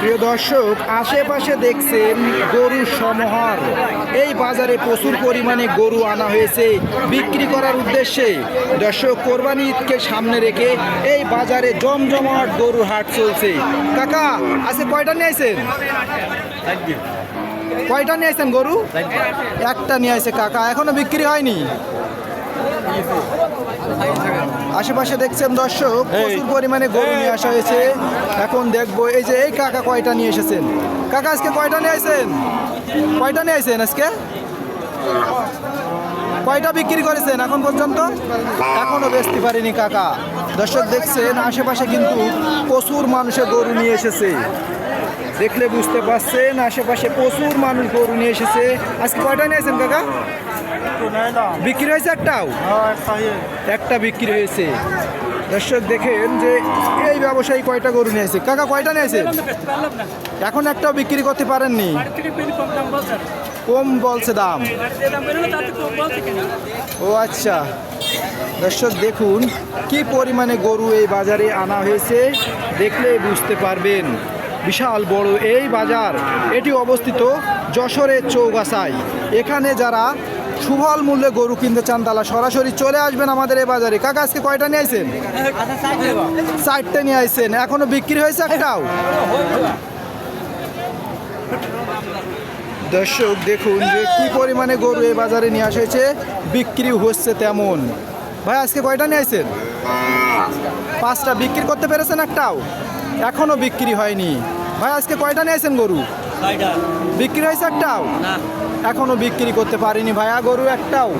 প্রিয় দর্শক, আশেপাশে দেখছেন গরু সমহার। এই বাজারে প্রচুর পরিমাণে গরু আনা হয়েছে, বিক্রি করার উদ্দেশ্যে। দর্শক, কোরবানি ঈদকে সামনে রেখে এই বাজারে জমজমাট গরু হাট চলছে। কাকা আছে কয়টা নিয়ে আইছেন? কয়টা নিয়ে আইছেন গরু? একটা নিয়ে আইছে কাকা, এখনও বিক্রি হয়নি? আশেপাশে দেখছেন দর্শক প্রচুর পরিমাণে গরু নিয়ে আসা হয়েছে। এখন দেখব এই যে এই কাকা কয়টা নিয়ে এসেছেন? কাকা আজকে কয়টা নিয়ে আসেন কয়টা নিয়ে আসেন আজকে? কয়টা বিক্রি করেছেন এখন পর্যন্ত? এখনও বেচতে পারিনি কাকা। দর্শক দেখছেন আশেপাশে কিন্তু প্রচুর মানুষের গরু নিয়ে এসেছে। দেখলে বুঝতে পারছেন, আশেপাশে প্রচুর মানুষ গরু নিয়ে এসেছে। আজকে কয়টা নিয়েছেন কাকা? বিক্রি হয়েছে একটাও? একটা বিক্রি হয়েছে। দর্শক দেখেন যে এই ব্যবসায়ী কয়টা গরু নিয়েছে কাকা, কয়টা নিয়েছে এখন একটাও বিক্রি করতে পারেননি। কম বলছে দাম। ও আচ্ছা। দর্শক দেখুন, কি পরিমাণে গরু এই বাজারে আনা হয়েছে, দেখলে বুঝতে পারবেন। বিশাল বড় এই বাজার, এটি অবস্থিত যশোরের চৌগাছায় এখানে যারা সুফল মূল্যে গরু কিনতে চান, তারা সরাসরি চলে আসবেন আমাদের এই বাজারে। কাকা, আজকে কয়টা নিয়ে আইছেন? চারটে নিয়ে আইছেন। এখনও বিক্রি হয়েছে একটাও? দর্শক, দেখুন যে কি পরিমাণে গরু এই বাজারে নিয়ে আসা হয়েছে বিক্রি হচ্ছে তেমন। ভাই, আজকে কয়টা নিয়ে আসছেন পাঁচটা। বিক্রি করতে পেরেছেন একটাও? এখনও বিক্রি হয়নি। ভাই আজকে কয়টা নিয়েছেন গরু? বিক্রি হয়েছে একটাও? এখনও বিক্রি করতে পারিনি ভাইয়া গরু একটাও।